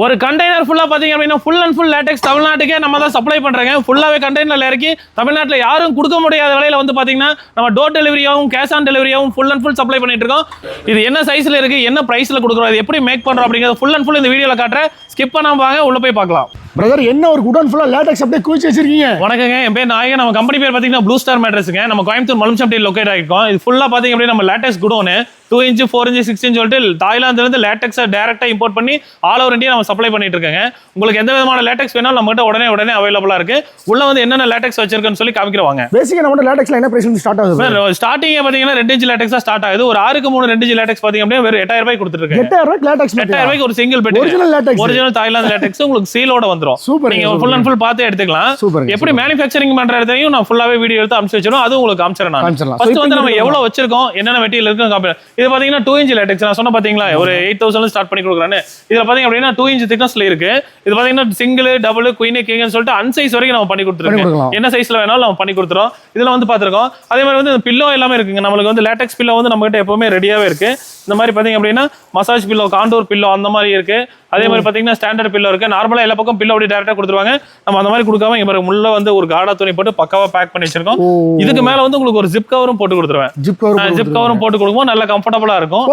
ஒரு கண்டெய்னர் ஃபுல்லா பாத்தீங்க அப்படின்னா ஃபுல் அண்ட் ஃபுல் லேட்டெக்ஸ் தமிழ்நாட்டுக்கே நம்ம தான் சப்ளை பண்றோங்க. ஃபுல்லாவே கண்டெய்னர்ல இறக்கி தமிழ்நாட்டில் யாரும் கொடுக்க முடியாத விலையில வந்து பாத்தீங்கன்னா நம்ம டோர் டெலிவரியாகவும் கேஷ் ஆன் டெலிவரியாகவும் ஃபுல் அண்ட் ஃபுல் சப்ளை பண்ணிட்டு இருக்கோம். இது என்ன சைஸ்ல இருக்கு என்ன பிரைஸ்ல கொடுக்குறோம் இது எப்படி மேக் பண்றோம் அப்படிங்கிறது ஃபுல் அண்ட் ஃபுல் இந்த வீடியோல காட்டுறேன். ஸ்கிப் பண்ணாம வாங்க உள்ள போய் பார்க்கலாம். பிரதர் என்ன ஒரு குடோன் ஃபுல்லா லேட்டக்ஸ் அப்படியே குவிச்சு வச்சிருக்கீங்க? வணக்கங்க. என் பேர் நாயகன். நம்ம கம்பெனி பேர் பார்த்தீங்கன்னா ப்ளூ ஸ்டார் மேட்ரஸுங்க நம்ம கோயம்புத்தூர் மலும்சம்டி லொக்கேட் ஆகிருக்கோம் இது ஃபுல்லாக பார்த்தீங்க அப்படின்னா நம்ம latex godown two inch four inch six inch சொல்லிட்டு தாய்லாந்துலேருந்து லேட்டக்ஸை டேரெக்டாக இம்போர்ட் பண்ணி ஆல் ஓவர் இந்தியா நம்ம சப்ளை பண்ணிட்டு இருக்கோங்க. உங்களுக்கு எந்த விதமான லேட்டக்ஸ் வேணாலும் நம்மகிட்ட உடனே உடனே அவைலபிளாக இருக்கு. உள்ள வந்து என்னென்ன லேட்டக்ஸ் வச்சிருக்குன்னு சொல்லி காமிக்கிறவாங்க பேசிக்கா நம்ம லேட்டக்ஸ்ல என்ன பிரைஸ் வந்து ஸ்டார்ட் ஆகுது? ஸ்டார்டிங் பார்த்தீங்கன்னா ரெண்டு இன்ச்சு லேட்டக்ஸ் ஸ்டார்ட் ஆகுது. ஒரு ஆறுக்கு மூணு ரெண்டு இன்ச்சு லேட்டக்ஸ் பார்த்தீங்க அப்படின்னா வெறும் எட்டாயிரம் ரூபாய் கொடுத்துருக்கேன் எட்டாயிரம் லேட்டக்ஸ் எட்டாயிரம் ரூபாய்க்கு ஒரு single bed original latex original Thailand latex உங்களுக்கு சீலோட வந்துரும். சூப்பர் நீங்க ஃபுல் அண்ட் ஃபுல் பார்த்து எடுத்துக்கலாம். சூப்பர் எப்படி மேனுஃபேக்சரிங் பண்றதையும் நான் ஃபுல்லாவே வீடியோ எடுத்து அனுப்பிச்சு வச்சிரும் அதுவும் உங்களுக்கு காமிச்சிடறேன் நான். ஃபர்ஸ்ட் வந்து நம்ம எவ்வளவு வச்சிருக்கோம் என்னென்ன மெட்டீரியல் இருக்கு காப்பி இது பாத்தீங்கன்னா டூ இன்ச் லேட்டெக்ஸ் நான் சொன்ன பாத்தீங்களா ஒரு எயிட் தௌசண்ட் ஸ்டார்ட் பண்ணி கொடுக்குறேன்னு. இதுல பாத்தீங்க அப்படின்னா டூ இன்ச் திக்னஸ்ல இருக்கு. இது பாத்தீங்கன்னா சிங்கிள் டபுள் குயின் கிங்னு சொல்லிட்டு அன்சைஸ் வரைக்கும் நம்ம பண்ணி கொடுத்துருக்கோம். என்ன சைஸ்ல வேணாலும் நம்ம பண்ணி கொடுத்துறோம். இதுல வந்து பாத்துருக்கோம் அதே மாதிரி வந்து பில்லோ எல்லாமே இருக்குங்க. நம்மளுக்கு வந்து லேட்டெக்ஸ் பில்லோ வந்து நம்ம கிட்ட எப்பவுமே ரெடியாவே இருக்கு. இந்த மாதிரி பாத்தீங்க அப்படின்னா மசாஜ் பில்லோ காண்டூர் பில்லோ அந்த மாதிரி இருக்கு. அதே மாதிரி பாத்தீங்கன்னா ஸ்டாண்டர்ட் பில்லோ இருக்கு. நார்மலா எல்லா பக்கம் பில்லோ அப்படி டேரக்டா கொடுத்துருவாங்க. நம்ம அந்த மாதிரி கொடுக்காம இங்க முள்ள வந்து ஒரு காடா துணி போட்டு பக்காவா பேக் பண்ணி வச்சிருக்கோம். இதுக்கு மேல வந்து உங்களுக்கு ஒரு ஜிப் கவரும் போட்டு கொடுத்துருவேன். ஜிப் கவர் ஜிப் கவரும் போட்டு கொடுக்கும்போது நல்ல கம்ஃபர்டபுளா இருக்கும்.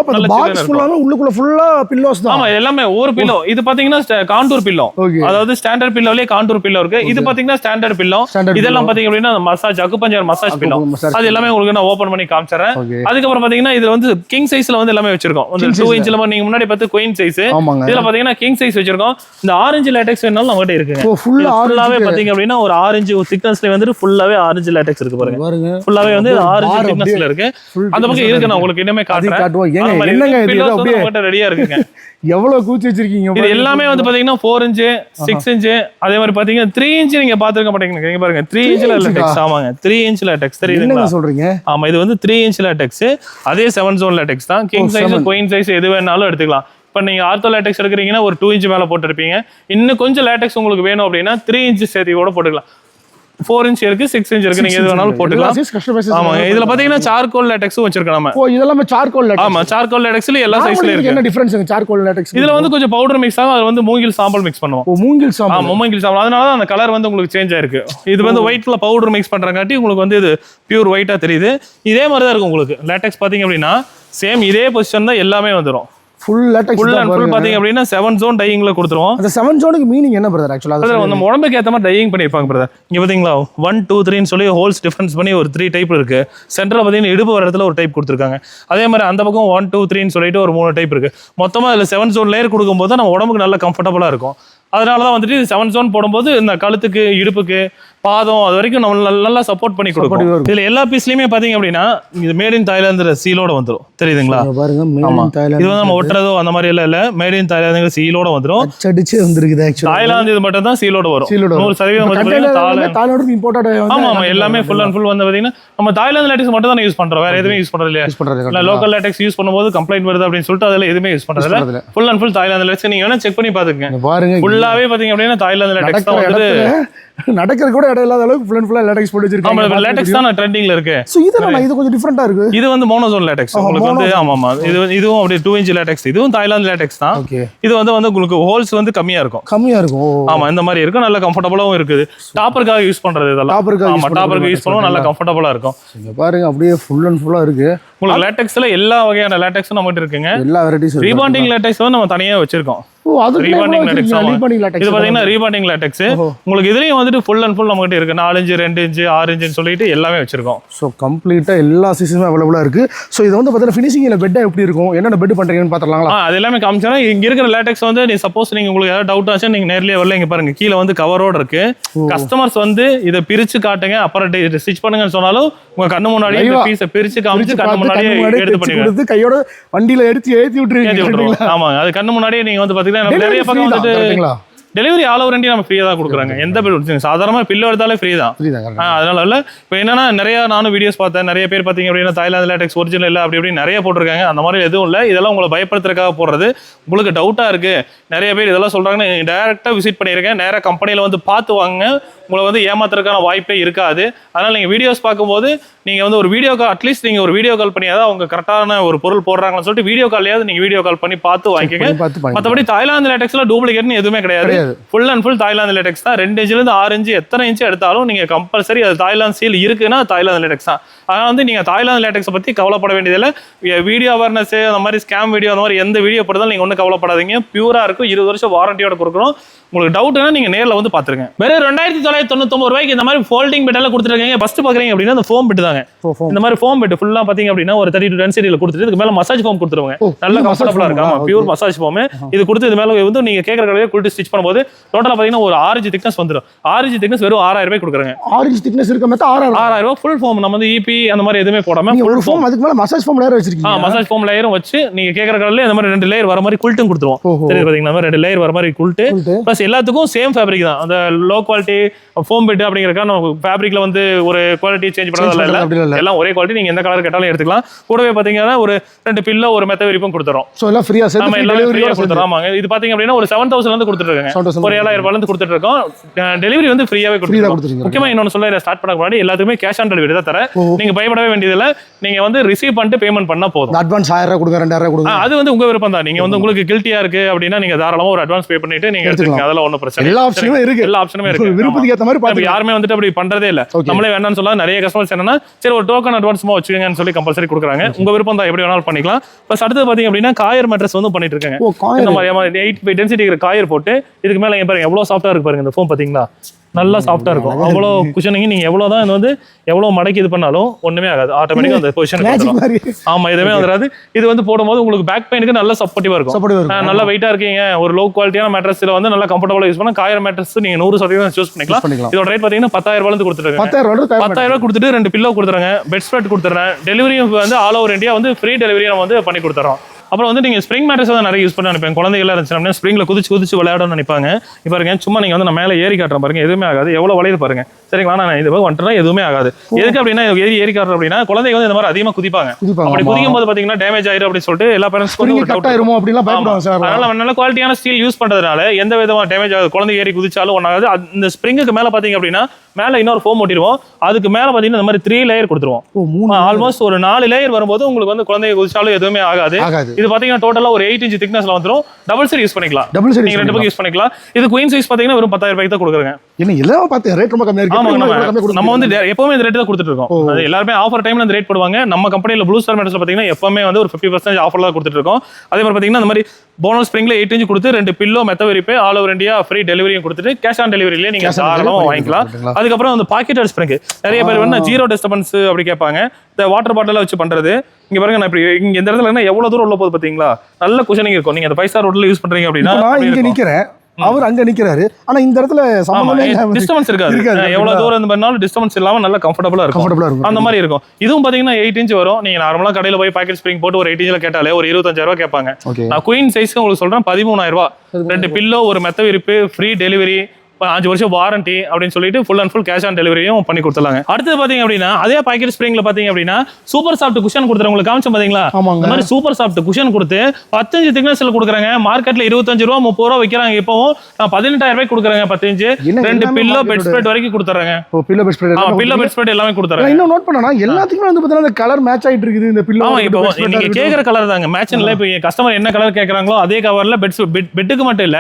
உள்ளுக்குள்ள ஃபுல்லா பில்லோஸ் தான். ஆமா எல்லாமே ஒரு பில்லோ இது பாத்தீங்கன்னா காண்டூர் பில்லோ அதாவது ஸ்டாண்டர்ட் பில்லோலயே காண்டூர் பில்லோ இருக்கு. இது பாத்தீங்கன்னா ஸ்டாண்டர்ட் பில்லோ இதெல்லாம் பாத்தீங்க அப்படின்னா மசாஜ் அக்குபஞ்சர் மசாஜ் பில்லோ அது எல்லாமே உங்களுக்கு நான் ஓபன் பண்ணி காமிச்சறேன் அதுக்கப்புறம் பாத்தீங்கன்னா இதுல வந்து கிங் சைஸ்ல வந்து எல்லாமே வச்சிருக்கோம். டூ இன்ச்ல நீங்க முன்னாடி பார்த்து குயின் சைஸ் இதுல பாத்தீங்கன்னா கிங் சைஸ் வச்சிருக்கோம். இந்த ஆரஞ்சு லேட்டெக்ஸ் வேணாலும் நம்மகிட்ட ஃபுல்லா ஃபுல்லாவே ஆரஞ்சு பாத்தீங்க அப்படின்னா ஒரு ஆரஞ்சு திக்னஸ்ல வந்துட்டு ஃபுல்லாவே ஆரஞ்சு லேட்டெக்ஸ் இருக்கு பாருங்க. ஃபுல்லாவே வந்து ஆரஞ்சு திக்னஸ்ல இருக்கு. அந்த பக்கம் இருக்கு நான் உங்களுக்கு அது காட்டுறேன். ரெடியா இருக்குங்க. எவ்வளவு கூச்சி வச்சிருக்கீங்க இது. எல்லாமே வந்து பாத்தீங்கன்னா ஃபோர் இன்ச்சு சிக்ஸ் இன்ச்சு அதே மாதிரி பாத்தீங்கன்னா த்ரீ இன்ச் நீங்க பாத்துருக்க மாட்டீங்க இங்க பாருங்க த்ரீ இன்ச்ல லேட்டெக்ஸ் ஆமாங்க த்ரீ இன்ச் லேட்டெக்ஸ் தெரியுதுங்களா? சொல்றீங்க? ஆமா இது வந்து த்ரீ இன்ச் லேட்டெக்ஸ் அதே செவன் ஜோன் லேட்டெக்ஸ் தான். King size. குயின் சைஸ் எது வேணாலும் எடுத்துக்கலாம். இப்போ நீங்க ஆர்த்தோ லேட்டெக்ஸ் எடுக்கிறீங்கன்னா ஒரு டூ இன்ச் மேல போட்டுருப்பீங்க. இன்னும் கொஞ்சம் லேட்டெக்ஸ் உங்களுக்கு வேணும் அப்படின்னா த்ரீ இன்ச் சேர்த்து கூட போட்டுக்கலாம். ஃபோர் இன்ச் இருக்கு சிக்ஸ் இன்ச் இருக்கு. நீங்க எது வேணாலும் போட்டுக்கலாம். ஆமாங்க இதுல பாத்தீங்கன்னா சார்கோல் லேட்டெக்ஸும் வச்சிருக்கோம் நம்ம. ஓ இதெல்லாம் சார்கோல் ஆமா சார்கோல் லேட்டெக்ஸ்ல எல்லா சைஸ்ல இருக்கு. என்ன டிஃபரன்ஸ் சார்கோல் லேட்டக்ஸ் இதுல வந்து கொஞ்சம் பவுடர் மிக்ஸ் ஆகும் அது வந்து மூங்கில் சாம்பல் மிக்ஸ் பண்ணுவோம். ஓ மூங்கில் சாம்பல். மொமைங்கில் சாம்பல். அதனால தான் அந்த கலர் வந்து உங்களுக்கு சேஞ்ச் ஆயிருக்கு. இது வந்து ஒயிட்ல பவுடர் மிக்ஸ் பண்றங்காட்டி உங்களுக்கு வந்து இது பியூர் ஒயிட்டா தெரியுது. இதே மாதிரி தான் இருக்கும் உங்களுக்கு. லேட்டெக்ஸ் பாத்தீங்க அப்படின்னா சேம் இதே பொசிஷன் தான் எல்லாமே வந்துரும். Full latex full and full பாத்தீங்க அப்படின்னா செவன் ஜோன் டையிங்ல கொடுத்துருவோம். அந்த செவன் ஜோனுக்கு மீனிங் என்ன பிரதர் ஆக்சுவலா அதுல நம்ம உடம்புக்கு ஏத்த மாதிரி டையிங் பண்ணிருப்பாங்க பிரதர் இங்க பாத்தீங்களா? ஒன் டூ த்ரீன்னு சொல்லி ஹோல்ஸ் டிஃபரன்ஸ் பண்ணி ஒரு த்ரீ டைப் இருக்கு. சென்டர்ல பாத்தீங்கன்னா இடுப்பு வர இடத்துல ஒரு டைப் கொடுத்துருக்காங்க. அதே மாதிரி அந்த பக்கம் ஒன் டூ த்ரீன்னு சொல்லிட்டு ஒரு மூணு டைப் இருக்கு. மொத்தமா அதுல செவன் ஜோன் லேயர் கொடுக்கும்போது நம்ம உடம்புக்கு நல்ல கம்ஃபர்டபுளா இருக்கும். அதனால தான் வந்துட்டு செவன் ஜோன் போடும்போது இந்த கழுத்துக்கு இடுப்புக்கு பாதம் அது வரைக்கும் நம்ம நல்லா- சப்போர்ட் பண்ணி கொடுக்கும். இதுல எல்லா பீஸ்லயுமே பாத்தீங்க அப்படின்னா இது மேட் இன் தாய்லாந்து சீலோட வந்துரும். தெரியுதுங்களா? பாருங்க ஆமா. இது வந்து நம்ம ஒட்டுறதோ அந்த மாதிரி எல்லாம் இல்ல. மேட் இன் தாய்லாந்து சீலோட வந்துரும். அச்சடிச்சு வந்திருக்குது தாய்லாந்து இது மட்டும் தான் சீலோட வரும். நூறு சதவீதம் தாய்லாந்து. இம்போர்ட்டட் ஆமா ஆமா. எல்லாமே ஃபுல் அண்ட் ஃபுல் வந்து பாத்தீங்கன்னா நம்ம தாய்லாந்து லேட்டெக்ஸ் மட்டும் தான் யூஸ் பண்றோம். வேற எதுவுமே யூஸ் பண்றது இல்லையா? யூஸ் பண்றது லோக்கல் லேட்டெக்ஸ் யூஸ் பண்ணும்போது கம்ப்ளைண்ட் வருது அப்படின்னு சொல்லிட்டு அதுல எதுவுமே யூஸ் பண்றது இல்ல. Full and full Thailand latex நீங்க வேணா செக் பண்ணி பாத்துக்கங்க. பாருங்க ஃபுல்லாவே பாத்தீங்க அப்படின்னா தாய்லாந்து லேட்டெக்ஸ் தான் வந்து இடத்துல நடக்கிற கூட இடம் இல்லாத அளவுக்கு ஃபுல் அண்ட் ஃபுல்லா லேட்டக்ஸ் போட்டு ஆமா வச்சிருக்காங்க லேட்டெக்ஸ் தான் ட்ரெண்டிங்ல இருக்கு. சோ இது என்ன இது கொஞ்சம் டிஃபரெண்டா இருக்கு. இது வந்து மோனோசோன் லேட்டெக்ஸ் உங்களுக்கு வந்து. ஆமா ஆமா இது இதுவும் அப்படியே டூ இன்ச் லேட்டெக்ஸ் இதுவும் தாய்லாந்து லேட்டெக்ஸ் தான். இது வந்து வந்து உங்களுக்கு ஹோல்ஸ் வந்து கம்மியா இருக்கும். கம்மியா இருக்கும். ஆமா இந்த மாதிரி இருக்கும். நல்ல கம்ஃபர்டபுளாவும் இருக்குது. டாப்பருக்காக யூஸ் பண்றது இதெல்லாம். டாப்பருக்காக ஆமா டாப்பருக்கு யூஸ் பண்ணுவோம் நல்ல கம்ஃபர்டபுளா இருக்கும். இங்க பாருங்க அப்படியே ஃபுல் அண்ட் ஃபுல்லா இருக்கு. உங்களுக்கு லேட்டெக்ஸ்ல எல்லா வகையான லேட்டெக்ஸும் நம்மகிட்ட இருக்குங்க. எல்லா வெரைட்டிஸ் ரீபாண்டிங் லேட்டெக்ஸ் வந்து நம்ம தனியா வச்சிருக்கோம். Rebonding latex. உங்களுக்கு இதுலயும் வந்துட்டு ஃபுல் அண்ட் ஃபுல் நம்மகிட்ட இருக்கு. நாலு இன்ச்சு ரெண்டு இன்ச்சு ஆறு சொல்லிட்டு எல்லாமே வச்சிருக்கோம். ஸோ எல்லா சீசனுமே அவைலபிளாக இருக்குது ஸோ இது வந்து பார்த்தீங்கன்னா ஃபினிஷிங்கில் பெட்டாக எப்படி இருக்கும்? என்னென்ன பெட் பண்ணுறீங்கன்னு பார்த்துலாங்களா ஆ அது எல்லாமே காமிச்சா இங்க இருக்கிற லேட்டெக்ஸ் வந்து நீ சப்போஸ் நீங்க உங்களுக்கு ஏதாவது டவுட் ஆச்சு நீங்க நேர்லயே வரல இங்க பாருங்க. கீழே வந்து கவரோட இருக்கு. கஸ்டமர்ஸ் வந்து இதை பிரிச்சு காட்டுங்க. அப்புறம் ஸ்டிச் பண்ணுங்கன்னு சொன்னாலும் உங்க கண்ணு. பீஸை பிரிச்சு காமிச்சு பிரிச்சு கண்ணு முன்னாடியே எடுத்து பண்ணுங்க கையோட வண்டியில் எடுத்து ஏத்தி விட்டுருவீங்க ஆமாங்க. அது கண்ணு முன்னாடியே நீங்க வந்து பாத்தீங்கன்னா நிறைய பக்கம் வந்துட்டு டெலிவரி ஆல் ஓவர் இந்தியா நம்ம ஃப்ரீயாக தான் கொடுக்குறாங்க. எந்த பில் சாதாரணமாக பில்லு எடுத்தாலே ஃப்ரீ தான். அதனால இல்ல. இப்போ என்னன்னா நிறைய நானும் வீடியோஸ் பார்த்தேன். நிறைய பேர் பார்த்தீங்க அப்படின்னா தாய்லாந்து லேட்டெக்ஸ் ஒரிஜினல் இல்லை அப்படி இப்படி நிறைய போட்டிருக்காங்க. அந்த மாதிரி எதுவும் இல்லை. இதெல்லாம் உங்களை பயப்படுத்துறதுக்காக போடுறது. உங்களுக்கு டவுட்டாக இருக்கு. நிறைய பேர் இதெல்லாம் சொல்றாங்கன்னு டேரெக்டாக விசிட் பண்ணியிருக்கேன். நேராக கம்பெனியில் வந்து பார்த்து வாங்க உங்களை வந்து ஏமாத்துறதுக்கான வாய்ப்பே இருக்காது. அதனால நீங்கள் வீடியோஸ் பார்க்கும்போது நீங்கள் வந்து ஒரு வீடியோ கால் அட்லீஸ்ட் நீங்கள் ஒரு வீடியோ கால் பண்ணியாவது அவங்க கரெக்டான ஒரு பொருள் போடுறாங்கன்னு சொல்லிட்டு வீடியோ கால்லையாவது நீங்கள் வீடியோ கால் பண்ணி பார்த்து வாங்கிக்கோங்க. மற்றபடி தாய்லாந்து லேட்டெக்ஸ்ல டூப்ளிகேட்னு எதுவுமே கிடையாது. Full and full Thailand latex தான். ரெண்டு இன்ச்ல இருந்து ஆறு இன்ச்சு எத்தனை இன்ச்சு எடுத்தாலும் நீங்க கம்பல்சரி அது தாய்லாந்து சீல் இருக்குன்னா தாய்லாந்து லேட்டெக்ஸ் தான். அதனால வந்து நீங்க தாய்லாந்து லேட்டக்ஸை பத்தி கவலைப்பட வேண்டியதில்லை. வீடியோ அவேர்னஸ் அந்த மாதிரி ஸ்கேம் வீடியோ அந்த மாதிரி எந்த வீடியோ போடுறதாலும் நீங்க ஒன்றும் கவலைப்படாதீங்க. பியூரா இருக்கும். இருபது வருஷம் வாரண்டியோட கொடுக்குறோம். உங்களுக்கு டவுட்னா நீங்க நேர்ல வந்து பாத்துருங்க வெறும் ரெண்டாயிரத்தி தொள்ளாயிரத்தி தொண்ணூத்தொம்பது ரூபாய்க்கு இந்த மாதிரி ஃபோல்டிங் பெட்டெல்லாம் கொடுத்துருக்காங்க. ஃபர்ஸ்ட் பாக்குறீங்க அப்படின்னா அந்த ஃபோம் பெட் தாங்க. இந்த மாதிரி ஃபோம் பெட் ஃபுல்லா பாத்தீங்க அப்படின்னா ஒரு தேர்ட்டி டூ டென்சிட்டியில் கொடுத்துட்டு இதுக்கு மேல மசாஜ் ஃபோம் கொடுத்துருவாங்க. நல்ல இது massage கம்ஃபர்டபுளா foam இருக்கு. ஆ? ஆமா பியூர் மசாஜ் ஃபோம் இது கொடுத்து இது மேல வந்து நீங்க கேட்கற கடையில கொடுத்து ஸ்டிச் பண்ணும்போது டோட்டலா பாத்தீங்கன்னா ஒரு ஆறு திக்னஸ் வந்துடும் ஆறு திக்னஸ் வெறும் ஆறாயிரம் ரூபாய் கொடுக்குறாங்க. ஆரஞ்சு திக்னஸ் இருக்க மாதிரி ஆறாயிரம் ஆறாயிரம் ரூபாய் ஃபுல் ஃபோம் நம்ம வந்து இபி அந்த மாதிரி எதுவுமே போடாம நீங்க ஒரு ஃபோம் அதுக்கு மேல மசாஜ் ஃபோம் லேயர் வச்சிருக்கீங்க மசாஜ் ஃபோம் லேயரும் வச்சு நீங்க கேட்கற கடையில இந்த மாதிரி ரெண்டு லேயர் வர மாதிரி குல்ட்டும் கொடுத்துருவோம். சரி மாதிரி ரெண்டு லேயர் வர மாதிரி குல்ட்டு சொல்லிட்டு ப்ளஸ் எல்லாத்துக்கும் சேம் ஃபேப்ரிக் தான். அந்த லோ குவாலிட்டி ஃபோம் பெட் அப்படிங்கிறக்கா நம்ம ஃபேப்ரிக்ல வந்து ஒரு குவாலிட்டி சேஞ்ச் இல்ல. எல்லாம் ஒரே குவாலிட்டி நீங்க எந்த கலர் கேட்டாலும் எடுத்துக்கலாம். கூடவே பாத்தீங்கன்னா ஒரு ரெண்டு பில்லோ ஒரு மெத்த விரிப்பும் கொடுத்துறோம். சோ எல்லாம் ஃப்ரீயா நம்ம சேர்த்து எல்லாமே டெலிவரி ஃப்ரீயா கொடுத்துறோம். ஆமாங்க. இது பாத்தீங்க அப்படின்னா ஒரு செவன் தௌசண்ட் வந்து கொடுத்துருக்காங்க ஒரு ஏழாயிரம் ரூபாயில இருந்து கொடுத்துட்டு இருக்கோம் டெலிவரி வந்து ஃப்ரீயாவே ஃப்ரீயா கொடுத்துருக்கோம். கொடுத்துருக்கீங்க முக்கியமா இன்னொன்னு சொல்ல ஸ்டார்ட் பண்ண முன்னாடி எல்லாத்துக்குமே கேஷ் ஆன் டெலிவரி தான் தரேன். ஓ. நீங்க பயப்படவே வேண்டியதில்ல. நீங்க வந்து ரிசீவ் பண்ணிட்டு பேமெண்ட் பண்ணா போதும். அட்வான்ஸ் ஆயிரம் ரூபாய் கொடுங்க ரெண்டாயிரம் கொடுங்க. அது வந்து உங்க விருப்பம் தான் நீங்க வந்து உங்களுக்கு கில்ட்டியா இருக்கு அப்படின்னா நீங்க தாராளமா ஒரு அட்வான்ஸ் பே பண்ணிட்டு நீங்க எடுத்துக்கங்க அதெல்லாம் ஒன்றும் பிரச்சனை. எல்லா ஆப்ஷனுமே இருக்கு. எல்லா ஆப்ஷனுமே இருக்கு. விருப்பத்துக்கு ஏத்த மாதிரி பாத்து யாருமே வந்துட்டு அப்படி பண்றதே இல்ல. நம்மளே வேண்டாம்னு சொல்ல நிறைய கஸ்டமர்ஸ் என்னன்னா சரி ஒரு டோக்கன் அட்வான்ஸ்மா வச்சுக்கங்கன்னு சொல்லி கம்பல்சரி கொடுக்குறாங்க. உங்க விருப்பம் தான் எப்படி வேணாலும் பண்ணிக்கலாம். ப்ளஸ் அடுத்தது பாத்தீங்க அப்படின்னா காயர் மேட்ரஸ் வந்து பண்ணிட்டு இருக்காங்க. இந்த மாதிரி எயிட் பை டென்சிட்டி இருக்கிற காயர் போட்டு இதுக்கு மேல பாருங்க எவ்வளவு சாஃப்டா இருக்கு பாருங்க இந்த ஃபோன் பாத்தீங்களா? நல்லா சாஃப்டா இருக்கும். அவ்வளோ குஷனிங் நீங்க எவ்வளவு தான் இது வந்து எவ்வளவு மடக்கி இது பண்ணாலும் ஒண்ணுமே ஆகாது. ஆட்டோமேட்டிக்கா அந்த பொசிஷன் மேஜிக் மாதிரி. ஆமா எதுவுமே வந்துடாது இது வந்து போடும்போது உங்களுக்கு பேக் பெயினுக்கு நல்ல சப்போர்ட்டிவா இருக்கும். நல்லா வெயிட்டா இருக்கீங்க. ஒரு லோ குவாலிட்டியான மேட்ரஸ்ல வந்து நல்லா கம்ஃபர்டபுளா யூஸ் பண்ணா காயர் மேட்ரஸ் நீங்க நூறு சதவீதம் சூஸ் பண்ணிக்கலாம். இதோட ரேட் பாத்தீங்கன்னா பத்தாயிரம் ரூபாய் இருந்து கொடுத்துருக்காங்க பத்தாயிரம் ரூபாய் தேவை பத்தாயிரம் ரூபாய் கொடுத்துட்டு ரெண்டு பில்லோ கொடுத்துறாங்க பெட் ஸ்ப்ரெட் கொடுத்துறேன் டெலிவரியும் வந்து ஆல் ஓவர் இந்தியா வந்து ஃப்ரீ டெலிவரி நம்ம வந்து பண்ணி கொடுத்துறோம். அப்புறம் வந்து நீங்க ஸ்ப்ரிங் மேட்ரஸ் தான் நிறைய யூஸ் பண்ண நினைப்பேன். குழந்தைகள் இருந்துச்சு அப்படின்னா ஸ்ப்ரிங்ல குதிச்சு குதிச்சு விளையாடணும்னு நினைப்பாங்க. இப்போ பாருங்க சும்மா நீங்க வந்து நான் மேலே ஏறி காட்டுறேன் பாருங்க எதுவுமே ஆகாது. எவ்வளவு வளையுது பாருங்க. சரிங்களா நான் இது வந்துட்டா எதுவுமே ஆகாது. எதுக்கு அப்படின்னா ஏறி ஏறி காட்டுறேன் அப்படின்னா குழந்தைங்க வந்து இந்த மாதிரி அதிகமா குதிப்பாங்க. அப்படி. குதிக்கும் போது பாத்தீங்கன்னா டேமேஜ் ஆயிரும் அப்படின்னு சொல்லிட்டு எல்லா சார் அதனால நல்ல குவாலிட்டியான ஸ்டீல் யூஸ் பண்றதுனால எந்த விதமான டேமேஜ் ஆகுது. குழந்தை ஏறி குதிச்சாலும் ஒன்றாகாது இந்த ஸ்ப்ரிங்குக்கு மேல பாத்தீங்க அப்படின்னா மேல இன்னொரு ஃபோம் ஒட்டிடுவோம். அதுக்கு மேல பாத்தீங்கன்னா இந்த மாதிரி த்ரீ லேயர் கொடுத்துருவோம். ஆல்மோஸ்ட் ஒரு நாலு லேயர் வரும்போது உங்களுக்கு வந்து குழந்தைங்க குதிச்சாலும் எதுவுமே ஆகாது. இது பாத்தீங்கன்னா டோட்டலா ஒரு எயிட் இன்ச் திக்னஸ்ல வந்துரும். டபுள் சைட் யூஸ் பண்ணிக்கலாம். டபுள் சைடு நீங்க ரெண்டு பக்கம் யூஸ் பண்ணிக்கலாம். இது குயின் சைஸ் பாத்தீங்கன்னா வெறும் பத்தாயிரம் ரூபாய்க்கு தான் கொடுக்குறாங்க. என்ன எல்லாம் பார்த்து ரேட் ரொம்ப கம்மியா இருக்கு. நம்ம வந்து எப்பவுமே இந்த ரேட் தான் கொடுத்துட்டு இருக்கோம். அது எல்லாருமே ஆஃபர் டைம்ல இந்த ரேட் போடுவாங்க. நம்ம கம்பெனில ப்ளூ ஸ்டார் மேட்டர்ஸ்ல பாத்தீங்கன்னா எப்பவுமே வந்து ஒரு ஃபிஃப்டி பர்சன்ட் ஆஃபர்ல தான் கொடுத்துட்டு இருக்கோம். அதே மாதிரி பாத்தீங்கன்னா இந்த மாதிரி போனஸ் ஸ்ப்ரிங்ல எயிட் இன்ச் கொடுத்து ரெண்டு பில்லோ மெத்த விரிப்பு ஆல் ஓவர் இந்தியா ஃப்ரீ டெலிவரியும் கொடுத்துட்டு கேஷ் ஆன் டெலிவரியிலே நீங்க delivery வாங்கிக்கலாம். அதுக்கப்புறம் வந்து பாக்கெட் ஸ்ப்ரிங் நிறைய பேர் வந்து ஜீரோ டிஸ்டர்பன்ஸ் அப்படி கேட்பாங்க. இந்த வாட்டர் பாட்டில வச்சு பண்றது. இங்க பாருங்க நான் இப்படி இங்க இந்த இடத்துல என்ன எவ்வளவு தூரம் உள்ள போகுது பாத்தீங்களா? நல்ல குஷனிங் இருக்கும். நீங்க அந்த ஃபைவ் ஸ்டார் ரோட்ல யூஸ் பண்றீங்க அப்படின்னா நான் இங்க. அவர் அங்க நிக்கிறாரு. ஆனா இந்த இடத்துல சம்பந்தமே டிஸ்டர்பன்ஸ் இருக்காது. எவ்வளவு தூரம் பண்ணாலும் டிஸ்டர்பன்ஸ் இல்லாம நல்லா கம்ஃபர்டபுளா இருக்கும். கம்ஃபர்டபுளா இருக்கும் அந்த மாதிரி இருக்கும். இதுவும் பாத்தீங்கன்னா எயிட் இன்ச் வரும். நீங்க நார்மலா கடையில போய் பாக்கெட் ஸ்ப்ரிங் போட்டு ஒரு எயிட் இன்ச்ல கேட்டாலே ஒரு இருபத்தஞ்சாயிரம் ரூபாய் கேட்பாங்க. நான் குயின் சைஸ்க்கு உங்களுக்கு சொல்றேன் பதிமூணாயிரம் ரூபாய். ரெண்டு பில்லோ ஒரு மெத்த விரிப்பு ஃப்ரீ டெலிவரி அஞ்சு வருஷம் வாரண்டி அப்படின்னு சொல்லிட்டு full and full cash on டெலிவரியும் பண்ணி கொடுத்துலாங்க அடுத்தது பாத்தீங்க அப்படின்னா அதே பாக்கெட் ஸ்ப்ரிங்ல பாத்தீங்க அப்படின்னா சூப்பர் சாஃப்ட் குஷன் கொடுத்துறேன் உங்களுக்கு காமிச்சோம் பாத்தீங்களா? இந்த மாதிரி சூப்பர் சாஃப்ட் குஷன் கொடுத்து பத்தஞ்சு திக்னஸ்ல கொடுக்குறாங்க. மார்க்கெட்ல இருபத்தஞ்சு ரூபா முப்பது ரூபா விற்கிறாங்க இப்பவும் பதினெட்டாயிரம் ரூபாய்க்கு கொடுக்குறாங்க பத்தஞ்சு. ரெண்டு பில்லோ பெட் ஸ்ப்ரெட் வரைக்கும் கொடுத்துறாங்க. பில்லோ பெட் ஸ்ப்ரெட் ஆமா பில்லோ பெட் ஸ்ப்ரெட் எல்லாமே கொடுத்துறாங்க. இன்னும் நோட் பண்ணனா எல்லாத்துக்குமே வந்து பார்த்தீங்கன்னா இந்த கலர் மேட்ச் ஆயிட்டு இருக்குது. இந்த பில்லோ இப்போ நீங்க கேக்குற கலர் தாங்க. மேட்ச்ல இப்போ கஸ்டமர் என்ன கலர் கேக்குறாங்களோ அதே கவர்ல பெட்ஸ் பெட்டுக்கு மட்டும் இல்ல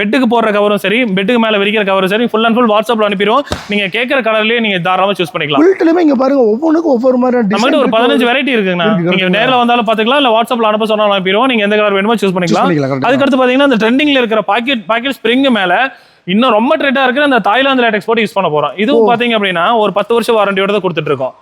பெட்டுக்கு போடுற கவரும் சரி பெட்டுக்கு மேல விரிக்கிற கவரும் சரி ஃபுல் அண்ட் ஃபுல் வாட்ஸ்அப்ல அனுப்பிடுவோம் நீங்க கேக்குற கலர்லயே நீங்க தாராளமா சூஸ் பண்ணிக்கலாம். ஃபுல்ட்டுலயுமே இங்க பாருங்க ஒவ்வொன்றுக்கும் ஒவ்வொரு மாதிரி நம்ம ஒரு. பதினஞ்சு வெரைட்டி இருக்குங்கண்ணா. இருக்கு, நீங்க நேர்ல வந்தாலும் பாத்துக்கலாம் இல்ல வாட்ஸ்அப்ல அனுப்ப சொன்னாலும் அனுப்பிடுவோம் நீங்க எந்த கலர் வேணுமோ சூஸ் பண்ணிக்கலாம். அதுக்கடுத்து பாத்தீங்கன்னா இந்த ட்ரெண்டிங்ல இருக்கிற பாக்கெட் பாக்கெட் ஸ்ப்ரிங் மேல இன்னும் ரொம்ப ட்ரெண்டா இருக்கிற அந்த தாய்லாந்து லேட்டெக்ஸ் போட்டு யூஸ் பண்ண போறோம். இதுவும் பாத்தீங்க அப்படின்னா ஒரு பத்து வருஷம் வாரண்டியோட தான் கொடுத்துட்டு இருக்கோம்.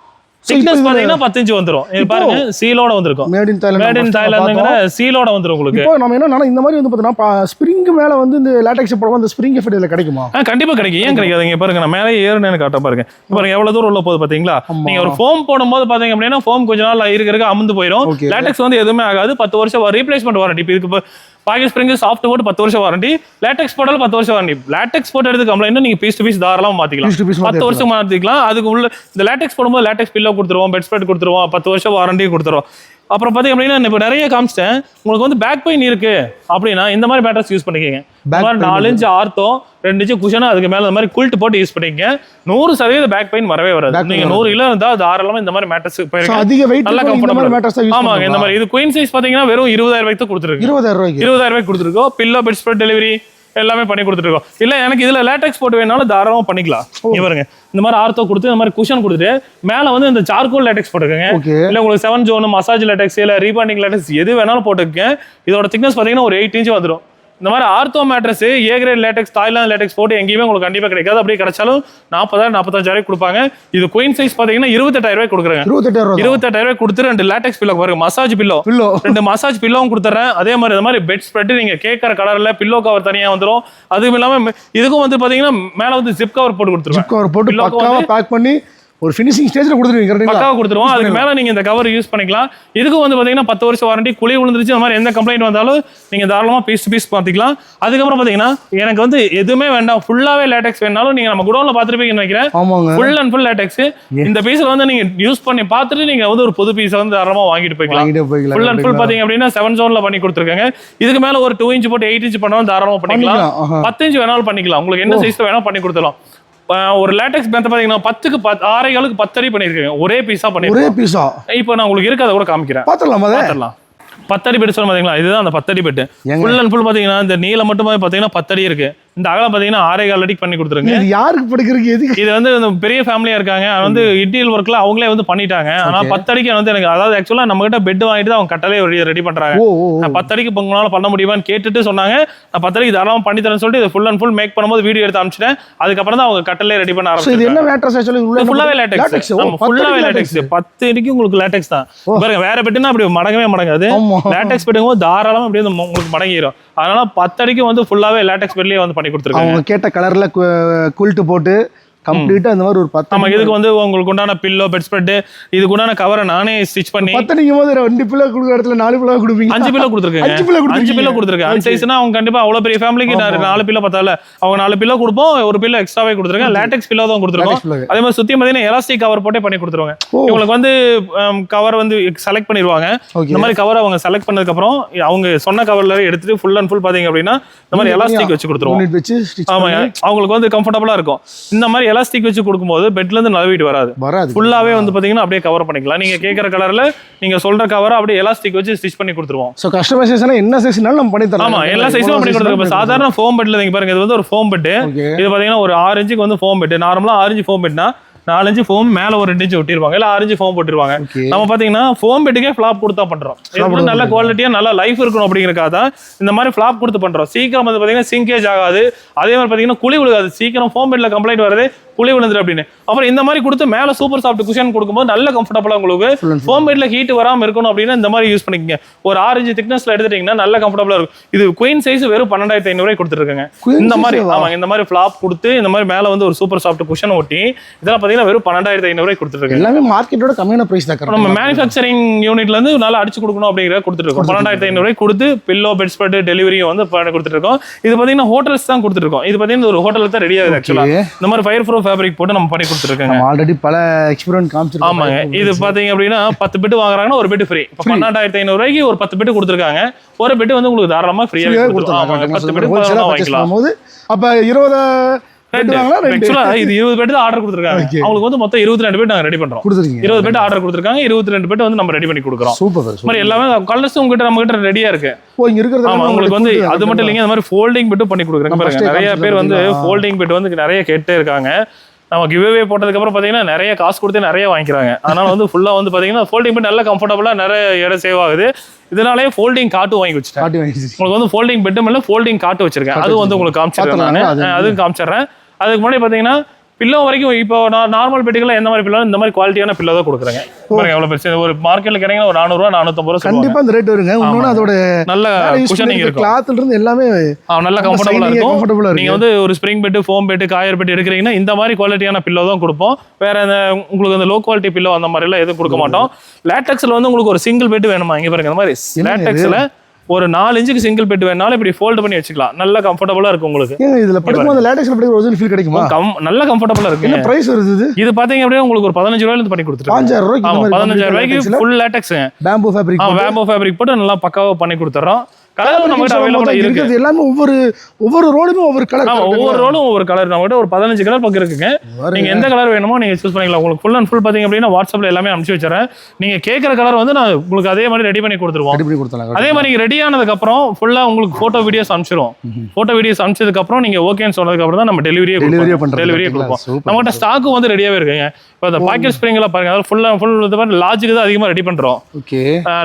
திக்னஸ் பாத்தீங்கன்னா பத்து இன்ச்சு வந்துரும். பாருங்க சீலோட வந்திருக்கும். Made in Thailand made in தாய்லாந்துங்கிற சீலோட வந்துரும் உங்களுக்கு. இப்போ நம்ம என்ன இந்த மாதிரி வந்து பார்த்தீங்கன்னா ஸ்ப்ரிங் மேல வந்து இந்த லேட்டெக்ஸ் போடுவோம் இந்த ஸ்ப்ரிங் எஃபெக்ட் இதுல கிடைக்குமா? ஆ கண்டிப்பா கிடைக்கும். ஏன் கிடைக்காது? இங்க பாருங்க நான் மேலே ஏறுனேன்னு காட்ட பாருங்க. பாருங்க எவ்வளவு தூரம் உள்ள போகுது பாத்தீங்களா. நீங்க ஒரு ஃபோம் போடும்போது பாத்தீங்க அப்படின்னா ஃபோம் கொஞ்ச நாள் இருக்க இருக்க அமுந்து போயிடும். லேட்டெக்ஸ் வந்து எதுவுமே ஆகாது. பத்து வருஷம் ரீப்ளேஸ்மெண்ட் வாரண்டி இப்போ இதுக்கு பாக்கெட் ஸ்ப்ரிங் சாஃப்ட் போட்டு பத்து வருஷம் வாரண்டி லேட்டெக்ஸ் போட்டாலும் பத்து வருஷம் வாரண்டி லேட்டெக்ஸ் போட்டு எடுத்து கம்ப்ளைண்ட் நீங்க பீஸ் டு பீஸ் தாராளமா மாத்திக்கலாம். பத்து வருஷம் மாத்திக்கலாம். அதுக்கு உள்ள இந்த லேட்டெக்ஸ் போடும்போது லேட்டெக்ஸ் பில்லோ கொடுத்துருவோம் பெட் ஸ்ப்ரெட் கொடுத்துருவோம் பத்து வருஷம் வாரண்டி கொடுத்துருவோம் அப்புறம் பார்த்தீங்க அப்படின்னா இப்போ நிறைய காமிச்சிட்டேன். உங்களுக்கு வந்து பேக் பெயின் இருக்கு அப்படின்னா இந்த மாதிரி பேட்டர்ஸ் யூஸ் பண்ணிக்கோங்க. இந்த மாதிரி நாலு இன்ச்சு ஆர்த்தம் ரெண்டு இன்ச்சு குஷனா அதுக்கு மேல இந்த மாதிரி குல்ட் போட்டு யூஸ் பண்ணிக்கங்க. நூறு சதவீத பேக் பெயின் வரவே வராது. நீங்க நூறு கிலோ இருந்தா தாராளமா இந்த மாதிரி மேட்டர்ஸ் ஸோ போயிருங்க அதிக வெயிட் நல்லா யூஸ் ஆமாங்க இந்த மாதிரி இது குயின் சைஸ் பாத்தீங்கன்னா வெறும் இருபதாயிரம் ரூபாய்க்கு கொடுத்துருக்கு. இருபதாயிரம் ரூபாய்க்கு? இருபதாயிரம் ரூபாய்க்கு கொடுத்துருக்கோம் பில்லோ பெட் ஸ்ப்ரெட் டெலிவரி எல்லாமே பண்ணி கொடுத்துருக்கோம் இல்ல எனக்கு இதுல லேட்டெக்ஸ் போட்டு வேணாலும் தாராளமா பண்ணிக்கலாம். இங்க பாருங்க. இந்த மாதிரி ஆர்த்தோ கொடுத்து இந்த மாதிரி குஷன் கொடுத்துட்டு மேல வந்து இந்த சார்கோல் லேட்டெக்ஸ் போட்டுக்கோங்க ஓகே. இல்ல உங்களுக்கு செவன் ஜோன் மசாஜ் லேட்டெக்ஸ் இல்ல ரீபாண்டிங் லேட்டெக்ஸ் எது வேணாலும் போட்டுக்கங்க. இதோட திக்னஸ் பாத்தீங்கன்னா ஒரு எயிட் இன்ச் வந்துடும் இந்த மாதிரி ortho mattress A grade latex Thailand latex போட்டு எங்கேயுமே உங்களுக்கு கண்டிப்பா கிடைக்காது. அப்படியே கிடைச்சாலும் நாற்பதாயிரம் நாற்பத்தஞ்சாயிரம் கொடுப்பாங்க. இது குயின் சைஸ் பாத்தீங்கன்னா இருபத்தெட்டாயிரம் ரூபாய் கொடுக்குறாங்க. இருபத்தெட்டாயிரம் ரூபாய் கொடுத்து ரெண்டு லேட்டெக்ஸ் பில்லோ பாருங்க மசாஜ் பில்லோ பில்லோ ரெண்டு மசாஜ் பில்லோவும் கொடுத்துறேன். அதே மாதிரி இந்த மாதிரி பெட் ஸ்ப்ரெட் நீங்க கேட்கற கலர்ல பில்லோ கவர் தனியா வந்துரும். அதுவும் இல்லாம மே- இதுக்கும் வந்து பாத்தீங்கன்னா மேல வந்து ஜிப் கவர் போட்டு கொடுத்துருவேன். ஜிப் கவர் போட்டு பேக் பண்ணி ஒரு ஃபினிஷிங் ஸ்டேஜ்ல கொடுத்துருவீங்க கரெக்ட்டுங்களா பக்காவா கொடுத்துருவோம். அதுக்கு மேல நீங்க இந்த கவர் யூஸ் பண்ணிக்கலாம். இதுக்கும் வந்து பாத்தீங்கன்னா பத்து வருஷம் வாரண்டி குழி விழுந்துருச்சு அந்த மாதிரி எந்த கம்ப்ளைண்ட் வந்தாலும் நீங்க தாராளமா பீஸ் பீஸ் பாத்திக்கலாம் அதுக்கப்புறம் பாத்தீங்கன்னா எனக்கு வந்து எதுவுமே வேண்டாம். ஃபுல்லாவே லேட்டெக்ஸ் வேணாலும் நீங்க நம்ம குடோன்ல பாத்துருப்பீங்கன்னு நினைக்கிறேன். ஃபுல் அண்ட் ஃபுல் லேட்டெக்ஸ் இந்த பீஸ்ல வந்து நீங்க யூஸ் பண்ணி பார்த்துட்டு நீங்க வந்து ஒரு புது பீஸ் வந்து தாராளமா வாங்கிட்டு போய்க்கலாம். ஃபுல் அண்ட் ஃபுல் பாத்தீங்க அப்படின்னா செவன் ஜோன்ல பண்ணி கொடுத்துருக்காங்க. இதுக்கு மேல ஒரு டூ இன்ச் போட்டு எயிட் இன்ச் பண்ணாலும் தாராளமா பண்ணிக்கலாம். பத்து இன்ச் வேணாலும் பண்ணிக்கலாம். உங்களுக்கு என்ன சைஸ்ல வேணாலும் பண்ணி கொடுத்துடலாம். அஹ் ஒரு லேட்டெக்ஸ் பேண்ட் பாத்தீங்கன்னா பத்துக்கு பத்து ஆறே காலுக்கு பத்தடி பண்ணிருக்கேன் ஒரே பீஸா ஒரே பண்ணிருக்கேன் பீஸா இப்போ நான் உங்களுக்கு இருக்கிறத கூட காமிக்கிறேன். பாத்திரலாம் அதை? பாத்திரலாம் பத்தடி பெட் சொல்ல பாத்தீங்களா? இதுதான் அந்த பத்தடி பெட் ஏங்க? ஃபுல் அண்ட் ஃபுல் பாத்தீங்கன்னா இந்த நீளம் மட்டுமே பாத்தீங்கன்னா பத்தடி இருக்கு. இந்த அகலம் பாத்தீங்கன்னா ஆறே கால் அடிக்கு பண்ணி கொடுத்துருங்க. இது யாருக்கு படுக்கிறதுக்கு எதுக்கு? இது வந்து இந்த பெரிய ஃபேமிலியா இருக்காங்க. வந்து இன்டீரியல் ஒர்க்ல அவங்களே வந்து பண்ணிட்டாங்க. ஆனா Okay. பத்தடிக்கு வந்து எனக்கு அதாவது ஆக்சுவலா நம்ம கிட்ட பெட் வாங்கிட்டு அவங்க கட்டலே ரெடி ஓ. நான் பத்தடிக்கு உங்களால பண்ண முடியுமான்னு கேட்டுட்டு சொன்னாங்க. நான் பத்தடிக்கு தாராளமா பண்ணி தரேன்னு சொல்லிட்டு இதை ஃபுல் அண்ட் ஃபுல் மேக் பண்ணும்போது வீடியோ எடுத்து அனுப்பிச்சிட்டேன். அதுக்கப்புறம் தான் அவங்க கட்டலே ரெடி பண்ண So இது என்ன மேட்ரஸ் ஆக்சுவலி உள்ள ஃபுல்லாவே லேட்டெக்ஸ் ஃபுல்லாவே லேட்டெக்ஸ் பத்து அடிக்கு உங்களுக்கு லேட்டெக்ஸ் தான். பாருங்க வேற பெட்டுனா அப்படி மடங்கவே மடங்காது. லேட்டெக்ஸ் பெட்டுங்கும்போது தாராளமா அப்படியே உங்களுக்கு மடங்கிடும் அதனால பத்தடிக்கு வந்து ஃபுல்லாவே லேட்டக்ஸ் பெட்லயே வந்து பண்ணி கொடுத்துருக்காங்க. அவங்க கேட்ட கலர்ல குல்ட்டு போட்டு கம்ப்ளீட்டா இந்த மாதிரி ஒரு பத்து நம்ம இதுக்கு வந்து உங்களுக்கு உண்டான பில்லோ பெட் ஸ்ப்ரெட் இதுக்கு உண்டான கவரை நானே ஸ்டிச் பண்ணி பத்தனிக்கும் போது ரெண்டு பிள்ளை கொடுக்குற இடத்துல நாலு பிள்ளை கொடுப்பீங்க? அஞ்சு பில்லோ கொடுத்துருக்கேங்க. அஞ்சு பிள்ளை அஞ்சு பில்லோ கொடுத்துருக்கேன். அஞ்சு சைஸ்னா அவங்க கண்டிப்பா அவ்வளவு பெரிய ஃபேமிலிக்கு நாலு பில்லோ பத்தால அவங்க நாலு பில்லோ கொடுப்போம் ஒரு பில்லோ எக்ஸ்ட்ராவே கொடுத்துருக்கேன். லேட்டெக்ஸ் பில்லோ தான் கொடுத்துருக்கோம். அதே மாதிரி சுத்தி பார்த்தீங்கன்னா எலாஸ்டிக் கவர் போட்டே பண்ணி கொடுத்துருவாங்க. ஓ. இவங்களுக்கு வந்து கவர் வந்து செலக்ட் பண்ணிடுவாங்க. இந்த மாதிரி கவர் அவங்க செலக்ட் பண்ணதுக்கு அப்புறம் அவங்க சொன்ன கவர்ல எடுத்துட்டு ஃபுல் அண்ட் ஃபுல் பாத்தீங்க அப்படின்னா இந்த மாதிரி எலாஸ்டிக் வச்சு கொடுத்துருவோம். ஆமாங்க. அவங்களுக்கு வந்து கம்ஃபர்டபுளா இருக்கும். இந்த மாதிரி எலாஸ்டிக் வச்சு கொடுக்கும்போது பெட்ல இருந்து நழுவிட்டு வராது. வராது. ஃபுல்லாவே வந்து பாத்தீங்கன்னா அப்படியே கவர் பண்ணிக்கலாம். நீங்க கேட்குற கலர்ல நீங்க சொல்ற கவர் அப்படியே எலாஸ்டிக் வச்சு ஸ்டிச் பண்ணி கொடுத்துருவோம். ஸோ கஸ்டமைசேஷனா என்ன சைஸ்னாலும் நம்ம பண்ணி தரலாம் ஆமா எல்லா சைஸும் பண்ணி கொடுத்துருக்கோம். இப்ப சாதாரண ஃபோம் பெட்ல நீங்க பாருங்க இது வந்து ஒரு ஃபோம் பெட் ஓகே இது பாத்தீங்கன்னா ஒரு ஆறு இன்ச்சுக்கு வந்து ஃபோம் பெட் நார்மலா ஆறு இன்ச்சு ஃபோம் பெட்னா நாலு இன்ச்சு ஃபோம் மேல ஒரு ரெண்டு இன்ச்சு ஒட்டிருவாங்க இல்ல ஆறு இன்ச்சு ஃபோம் போட்டுருவாங்க நம்ம பாத்தீங்கன்னா ஃபோம் பெட்டுக்கே ஃபிளாப் கொடுத்தா பண்றோம். நல்ல குவாலிட்டியா நல்ல லைஃப் இருக்கணும் அப்படிங்கறக்காக தான் இந்த மாதிரி ஃபிளாப் கொடுத்து பண்றோம். சீக்கிரம் வந்து பாத்தீங்கன்னா சிங்கேஜ் ஆகாது. அதே மாதிரி பாத்தீங்கன்னா குழி விழுகாது. சீக்கிரம் ஃபோம் பெட்ல கம்ப்ளைண்ட் வருது குழி விழுந்துரு அப்படின்னு. அப்புறம் இந்த மாதிரி கொடுத்து மேல சூப்பர் சாஃப்ட் குஷன் கொடுக்கும்போது நல்ல கம்ஃபர்டபுளா உங்களுக்கு. ஃபோம் பெட்ல ஹீட் வராம இருக்கணும் அப்படின்னா இந்த மாதிரி யூஸ் பண்ணிக்கங்க. ஒரு ஆறு இன்ச்சு திக்னஸ்ல எடுத்துட்டீங்கன்னா நல்ல கம்ஃபர்டபுளா இருக்கும். இது குயின் சைஸ் வெறும் பன்னெண்டாயிரத்தி ஐநூறு ரூபாய் கொடுத்துருக்காங்க இந்த மாதிரி? ஆமாங்க இந்த மாதிரி ஃபிளாப் கொடுத்து இந்த மாதிரி மேல வந்து ஒரு சூப்பர் சாஃப்ட் குஷன் ஒட்டி இதெல்லாம் பாத்தீங்கன்னா வெறும் பன்னெண்டாயிரத்தி ஐநூறு ரூபாய் கொடுத்துருக்காங்க எல்லாமே மார்க்கெட்டோட கம்மியான பிரைஸ் தான் நம்ம. மேனுஃபேக்சரிங் யூனிட்ல இருந்து நல்லா அடிச்சு கொடுக்கணும் அப்படிங்கிற கொடுத்துட்டு இருக்கோம். பன்னெண்டாயிரத்தி ஐநூறு ரூபாய் கொடுத்து பில்லோ பெட் ஸ்பெட் டெலிவரியும் வந்து இருக்கோம். இது பாத்தீங்கன்னா ஹோட்டல்ஸ் தான் கொடுத்துட்டு இருக்கோம். இது பாத்தீங்கன்னா ஒரு ஹோட்டலுக்கு தான் ரெடி ஆகுது ஆக்சுவலா Okay. இந்த மாதிரி ஃபயர் ப்ரூஃப் ஃபேப்ரிக் போட்டு நம்ம பண்ணி கொடுத்துருக்காங்க நம்ம ஆல்ரெடி பல எக்ஸ்பீரியன்ஸ் காமிச்சிருக்கோம். ஆமாங்க. இது பாத்தீங்க அப்படின்னா பத்து பெட் வாங்குறாங்கன்னா ஒரு பெட் ஃப்ரீ இப்போ பன்னெண்டாயிரத்தி ஐநூறு ரூபாய்க்கு ஒரு பத்து பெட் கொடுத்துருக்காங்க. ஒரு பெட் வந்து உங்களுக்கு தாராளமா ஃப்ரீயா ஃப்ரீயாக கொடுத்துருவோம் ஆமாங்க. பத்து பெட் கொடுத்துருக்காங்க வாங்கிக்கலாம் அப்ப இருபது இது இருபது பேட் தான் ஆர்டர் கொடுத்துருக்காங்க. அவங்களுக்கு வந்து மொத்தம் இருபத்தி ரெண்டு நாங்க ரெடி பண்றோம். இருபது பேட் ஆர்டர் கொடுத்துருக்காங்க இருபத்தி ரெண்டு பேட் வந்து நம்ம ரெடி பண்ணி கொடுக்குறோம். சூப்பர் மாதிரி எல்லாமே கலர்ஸ் உங்ககிட்ட நம்ம கிட்ட ரெடியா இருக்கு. உங்களுக்கு வந்து அது மட்டும் இல்லைங்க இந்த மாதிரி ஃபோல்டிங் பெட்டும் பண்ணி கொடுக்குறாங்க. நிறைய பேர் வந்து ஃபோல்டிங் பெட் வந்து நிறைய கேட்டே இருக்காங்க. நம்ம கிவ்அவே போட்டதுக்கு அப்புறம் பாத்தீங்கன்னா நிறைய காசு கொடுத்து நிறைய வாங்கிக்கிறாங்க. அதனால வந்து ஃபுல்லா வந்து பாத்தீங்கன்னா ஃபோல்டிங் பெட் நல்ல கம்ஃபர்டபுளா நிறைய இடம் சேவ் ஆகுது. இதனாலே ஃபோல்டிங் காட்டும் வாங்கி வச்சுட்டேன். காட்டி உங்களுக்கு வந்து ஃபோல்டிங் பெட்டும் இல்ல ஃபோல்டிங் காட்டு வச்சிருக்கேன். அது வந்து உங்களுக்கு காமிச்சிருக்கேன் நான். அதுவும் காமிச்சிடுறேன். அதுக்கு முன்னாடி பாத்தீங்கன்னா பில்லோ வரைக்கும் இப்போ நான் நார்மல் பெட்டுகள் எந்த மாதிரி பில்லோ இந்த மாதிரி குவாலிட்டியான பில்லோ தான் கொடுக்குறேங்க. பாருங்க எவ்வளவு பெருசு. ஒரு மார்க்கெட்ல கிடைக்கிற ஒரு நானூறுவா நானூத்தம்பது ரூபா சொல்லுவாங்க. கண்டிப்பா இந்த ரேட் வருங்க. இன்னொன்னு அதோட நல்ல குஷனிங் இருக்கும். கிளாத்ல இருந்து எல்லாமே நல்ல கம்ஃபர்டபுளா இருக்கும். கம்ஃபர்டபுளா நீங்க இருக்கு வந்து ஒரு spring bed foam bed coir bed எடுக்கிறீங்கன்னா இந்த மாதிரி குவாலிட்டியான பில்லோ தான் கொடுப்போம். வேற இந்த உங்களுக்கு அந்த லோ குவாலிட்டி பில்லோ அந்த மாதிரி எல்லாம் எதுவும் கொடுக்க மாட்டோம். லேட்டெக்ஸ்ல வந்து உங்களுக்கு ஒரு சிங்கிள் பெட் வேணுமா? இங்க பாருங்க இந்த மாதிரி? லேட்டெக்ஸ்ல ஒரு நாலு இன்ச்சுக்கு சிங்கிள் பெட் வேணாலும் இப்படி ஃபோல்ட் பண்ணி வச்சுக்கலாம். நல்ல கம்ஃபர்டபுளா இருக்கும் உங்களுக்கு. இதுல படுக்கும் அந்த லேட்டக்ஸ்ல படுக்கிற ஒரிஜினல் ஃபீல் கிடைக்குமா? கம் நல்ல கம்ஃபர்டபுளா இருக்கு என்ன பிரைஸ் வருது இது? இது பாத்தீங்க அப்படின்னா உங்களுக்கு ஒரு பதினஞ்சு ரூபாயில இருந்து பண்ணி கொடுத்துருக்காங்க பாஞ்சாயிரம் ரூபாய்க்கு பதினஞ்சாயிரம் ரூபாய்க்கு ஃபுல் லேட்டக்ஸ் பேம்பு ஃபேப்ரிக் ஆ வேம்போ ஃபேப்ரிக் போட்டு நல்லா பக்காவா பண்ணி கொடுத்துறோம். கலர் நம்ம கிட்ட அவைலபிளா இருக்கு. இருக்கிறது எல்லாமே ஒவ்வொரு ஒவ்வொரு ரோலுமே ஒவ்வொரு கலர் ஒவ்வொரு ரோலும் ஒவ்வொரு கலர் நம்ம கிட்ட ஒரு பதினஞ்சு கலர் பக்கம் இருக்குங்க. நீங்க எந்த கலர் வேணுமோ நீங்க சூஸ் பண்ணிக்கலாம். உங்களுக்கு ஃபுல் அண்ட் ஃபுல் பாத்தீங்க அப்படின்னா வாட்ஸ்அப்ல எல்லாமே அனுப்பிச்சு வச்சுறேன் நீங்க கேட்குற கலர் வந்து நான் உங்களுக்கு அதே மாதிரி ரெடி பண்ணி கொடுத்துருவோம். ரெடி பண்ணி கொடுத்தாங்க அதே மாதிரி நீங்க ரெடி ஆனதுக்கு அப்புறம் ஃபுல்லா உங்களுக்கு போட்டோ வீடியோஸ் அனுப்பிச்சிரும் போட்டோ வீடியோஸ் அனுப்பிச்சதுக்கு அப்புறம் நீங்க ஓகேன்னு சொன்னதுக்கு அப்புறம் தான் நம்ம டெலிவரியே டெலிவரியே கொடுப்போம். டெலிவரியே கொடுப்போம். நம்மகிட்ட ஸ்டாக்கு வந்து ரெடியாவே இருக்குங்க. இப்போ இந்த பாக்கெட் ஸ்ப்ரிங்ல பாருங்க. அதாவது ஃபுல் ஃபுல் இது மாதிரி லாஜுக்கு தான் அதிகமா ரெடி பண்றோம். ஓகே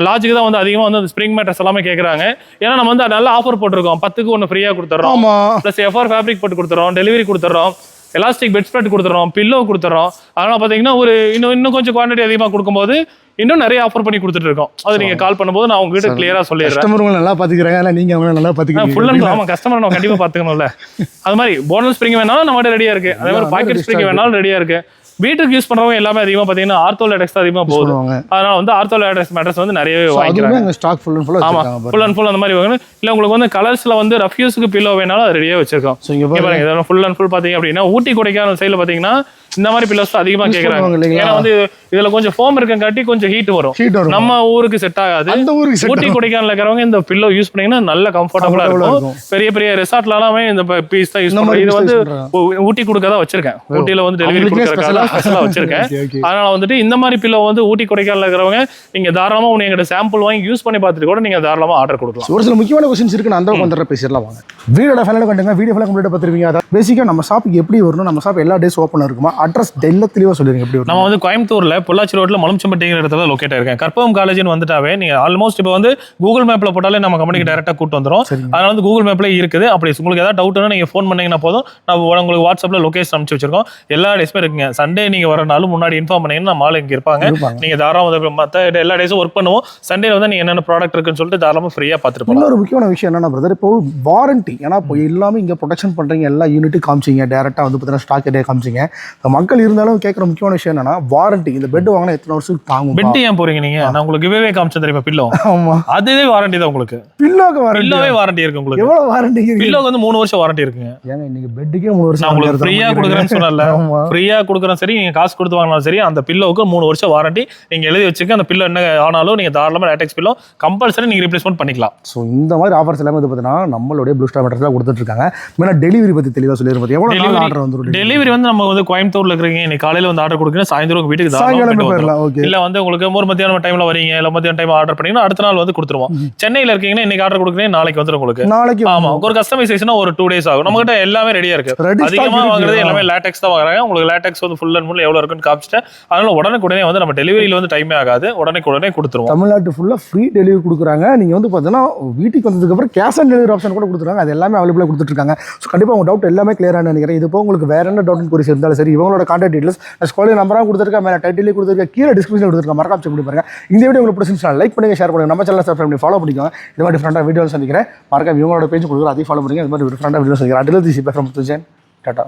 லாஜுக்கு தான் வந்து அதிகமா வந்து ஸ்ப்ரிங் மேட்டர்ஸ் எல்லாமே கேக்குறாங்க. ஏன்னா நம்ம வந்து நல்ல ஆஃபர் போட்டிருக்கோம். பத்துக்கு ஒன்று ஃப்ரீயா கொடுத்துறோம். ப்ளஸ் எஃப்ஆர் ஃபேப்ரிக் போட்டு கொடுத்துறோம். டெலிவரி கொடுத்துறோம். எலாஸ்டிக் பெட் ஸ்ப்ரெட் கொடுத்துறோம். பில்லோ கொடுத்துறோம். அதனால பார்த்தீங்கன்னா ஒரு இன்னும் இன்னும் கொஞ்சம் குவான்டிட்டி அதிகமாக கொடுக்கும்போது இன்னும் நிறைய ஆஃபர் பண்ணி கொடுத்துட்டு இருக்கோம். அது நீங்க கால் பண்ணும்போது நான் உங்ககிட்ட கிளியரா சொல்லிடுறேன். கஸ்டமர் நல்லா பாத்துக்கிறாங்க. ஆனா நீங்க அவங்கள நல்லா ஃபுல் பாத்துக்கிறீங்க அண்ட் ஆமா கஸ்டமர் நம்ம கண்டிப்பா பாத்துக்கணும்ல. அது மாதிரி போனல் ஸ்ப்ரிங் வேணாலும் நம்ம ரெடியா இருக்கு. அதே மாதிரி பாக்கெட் ஸ்ப்ரிங் வேணாலும் ரெடியா இருக்கு. வீட்டுக்கு யூஸ் பண்றவங்க எல்லாமே அதிகமா பாத்தீங்கன்னா ஆர்த்தோ லேடெக்ஸ் அதிகமா போகுது. அதனால வந்து ஆர்த்தோ லேடெக்ஸ் மேட்டர்ஸ் வந்து நிறையவே வாங்கிக்கிறாங்க. ஸ்டாக் ஃபுல் அண்ட் ஃபுல்லா ஆமா ஃபுல் அண்ட் ஃபுல் அந்த மாதிரி வாங்கணும் இல்ல உங்களுக்கு வந்து கலர்ஸ்ல வந்து ரஃப்யூஸ்க்கு பில்லோ வேணாலும் அது ரெடியா வச்சிருக்கோம். இங்க பாருங்க. இதெல்லாம் ஃபுல் அண்ட் ஃபுல் பாத்தீங்க அப்படின்னா ஊட்டி கொடைக்கானல் சைடுல பாத்தீங்கன்னா இந்த மாதிரி பில்லோஸ் அதிகமா கேக்குறாங்க? ஏன்னா வந்து இதுல கொஞ்சம் ஃபோம் இருக்கங்காட்டி கொஞ்சம் ஹீட் வரும். ஹீட் வரும். நம்ம ஊருக்கு செட் ஆகாது. அந்த ஊருக்கு ஊட்டி கொடைக்கானல் இருக்கிறவங்க இந்த பில்லோ யூஸ் பண்ணீங்கன்னா நல்ல கம்ஃபர்டபுளா இருக்கும். பெரிய பெரிய ரிசார்ட்ல எல்லாமே இந்த பீஸ் தான் யூஸ் மாதிரி இது வந்து ஊட்டி கொடுக்க தான் வச்சிருக்கேன் ஊட்டியில வந்து டெலிவரி கொடுக்கறதுக்காக? ஸ்பெஷலா வச்சிருக்கேன். அதனால வந்துட்டு இந்த மாதிரி பில்லோ வந்து ஊட்டி கொடைக்கானல் இருக்கிறவங்க நீங்க தாராளமா உங்க எங்கிட்ட சாம்பிள் வாங்கி யூஸ் பண்ணி பார்த்துட்டு கூட நீங்க தாராளமா ஆர்டர் கொடுக்கலாம். ஒரு சில முக்கியமான கொஸ்டின்ஸ் இருக்கு. நான் அந்த வந்துடுற பேசிடலாம் வாங்க. வீடியோட ஃபைனல் கண்டுங்க. வீடியோ ஃபைனல் கம்ப்ளீட் பார்த்துருவீங்க. அதான் பேசிக்காக நம்ம ஷாப்புக்கு எப்படி வரணும்? நம்ம ஷாப் எல்லா டேஸ் ஓப்பன் இருக்குமா? அட்ரஸ் டெல்ல தெளிவாக சொல்லிருங்க எப்படி நம்ம வந்து கோயம்புத்தூர்ல பொள்ளாச்சி ரோட்ல மலம்சம்பட்டிங்கிற இடத்துல லொக்கேட் ஆயிருக்கேன் கற்பகம் காலேஜ்னு வந்துட்டாவே நீங்க ஆல்மோஸ்ட் இப்போ வந்து கூகுள் மேப்ல போட்டாலே நம்ம கம்பெனிக்கு டைரக்டா கூட்டு வந்துரும். சரிங்க. அதனால வந்து கூகுள் மேப்ல இருக்குது. அப்படி உங்களுக்கு ஏதாவது டவுட்னா நீங்க ஃபோன் பண்ணீங்கன்னா போதும். நம்ம உங்களுக்கு வாட்ஸ்அப்ல லொகேஷன் அனுப்பிச்சு வச்சிருக்கோம். எல்லா டேஸுமே இருக்குங்க. சண்டே நீங்க வரனாலும் முன்னாடி இன்ஃபார்ம் பண்ணீங்கன்னா நம்ம ஆள் இங்க இருப்பாங்க. இருப்பாங்க. நீங்க தாராளமாக மற்ற எல்லா டேஸும் ஒர்க் பண்ணுவோம். சண்டே வந்து நீங்க என்னென்ன ப்ராடக்ட் இருக்குன்னு சொல்லிட்டு தாராளமா ஃப்ரீயா பார்த்துட்டு போகலாம் இன்னொரு முக்கியமான விஷயம் என்னன்னா பிரதர் இப்போ வாரண்டி ஏன்னா இப்போ எல்லாமே இங்கே ப்ரொடெக்ஷன் பண்ணுறீங்க எல்லா யூனிட்டும் காமிச்சிங்க. டேரெக்டாக வந்து பார்த்தீங்கன்னா ஸ்டாக் ஏரியா காமிச்சிங்க. மக்கள் இருந்தாலும் கேட்குற முக்கியமான விஷயம் என்னன்னா வாரண்டி இந்த பெட் வாங்கினா எத்தனை வருஷத்துக்கு தாங்கும் பெட் ஏன் போறீங்க நீங்க? நான் உங்களுக்கு கிவ்வே காமிச்சேன் தெரியுமா? பில்லோ ஆமா. அதுவே வாரண்டி தான் உங்களுக்கு. பில்லோக்கு வாரண்டி பில்லோவே வாரண்டி இருக்கு உங்களுக்கு. எவ்வளோ வாரண்டி பில்லோக்கு வந்து மூணு வருஷம் வாரண்டி இருக்குங்க. ஏங்க இன்னைக்கு பெட்டுக்கே மூணு வருஷம் உங்களுக்கு ஃப்ரீயா கொடுக்குறேன்னு சொன்னல ஃப்ரீயா கொடுக்குறேன் சரி நீங்க காசு கொடுத்து வாங்கினாலும் சரி அந்த பில்லோவுக்கு மூணு வருஷம் வாரண்டி நீங்க எழுதி வச்சுக்க அந்த பில்லோ என்ன ஆனாலும் நீங்க தாராளமா லேட்டெக்ஸ் பில்லோ கம்பல்சரி நீங்க ரிப்ளேஸ்மெண்ட் பண்ணிக்கலாம். ஸோ இந்த மாதிரி ஆஃபர்ஸ் எல்லாமே வந்து பார்த்தீங்கன்னா நம்மளுடைய ப்ளூ ஸ்டார் மெட்டர்ஸ் கொடுத்துட்டு இருக்காங்க. டெலிவரி பற்றி தெளிவாக சொல்லியிருப்போம் எவ்வளோ ஆர்டர் வந்துடும் டெலிவரி வந்து நம்ம வந்து கோயம்புத்தூர்ல இருக்கிறீங்க இன்னைக்கு காலையில வந்து ஆர்டர் கொடுக்குறேன் சாயந்தரம் உங்க வீட்டுக்கு சாயங்காலம் இல்ல வந்து உங்களுக்கு ஒரு மத்தியானம் டைம்ல வரீங்க இல்ல மத்தியான டைம் ஆர்டர் பண்ணீங்கன்னா அடுத்த நாள் வந்து கொடுத்துருவோம். சென்னையில இருக்கீங்கன்னா இன்னைக்கு ஆர்டர் கொடுக்குறேன் நாளைக்கு வந்துரும் உங்களுக்கு. நாளைக்கு ஆமா ஒரு கஸ்டமைசேஷனா ஒரு டூ டேஸ் ஆகும். நம்ம கிட்ட எல்லாமே ரெடியா இருக்கு. அதிகமா வாங்குறது எல்லாமே லேட்டெக்ஸ் தான் வாங்குறாங்க. உங்களுக்கு லேட்டெக்ஸ் வந்து ஃபுல் அண்ட் ஃபுல் எவ்வளவு இருக்குன்னு காமிச்சிட்டேன் அதனால உடனுக்குடனே வந்து நம்ம டெலிவரியில வந்து டைமே ஆகாது. உடனே உடனே கொடுத்துருவோம். தமிழ்நாட்டு ஃபுல்லாக ஃப்ரீ டெலிவரி கொடுக்குறாங்க. நீங்கள் வந்து பார்த்தீங்கன்னா வீட்டுக்கு வந்ததுக்கப்புறம் கேஷ் ஆன் டெலிவரி ஆப்ஷன் கூட கொடுத்துருக்காங்க அது எல்லாமே அவைலபிளாக கொடுத்துட்ருக்காங்க ஸோ கண்டிப்பாக உங்கள் டவுட் எல்லாமே கிளியராக நினைக்கிறேன். இது போக உங்களுக்கு வேற என்ன டவுட் குறிச்சு இருந்தாலும் சரி இவங்களோட கான்டாக்ட் டீட்டெயில்ஸ் நான் ஸ்கூலில் நம்பராக கொடுத்துருக்கேன் மேலே டைட்டிலே கொடுத்துருக்கேன் கீழே டிஸ்கிரிப்ஷன் கொடுத்துருக்கேன் மறக்காம செக் பண்ணி பாருங்க. இந்த வீடியோ உங்களுக்கு பிடிச்சிருந்துச்சு லைக் பண்ணுங்க ஷேர் பண்ணுங்க. நம்ம சேனல் சப்ஸ்கிரைப் பண்ணி ஃபாலோ பண்ணிக்கோங்க. இது மாதிரி டிஃப்ரெண்டாக வீடியோ சந்திக்கிறேன். மறக்காம இவங்களோட பேஜ் கொடுக்குறேன் அதையும் ஃபாலோ பண்ணுங்க. இது மாதிரி டிஃப்ரெண்டாக வீடியோ சந்திக்கிறேன். அடில் தி சி டாட்டா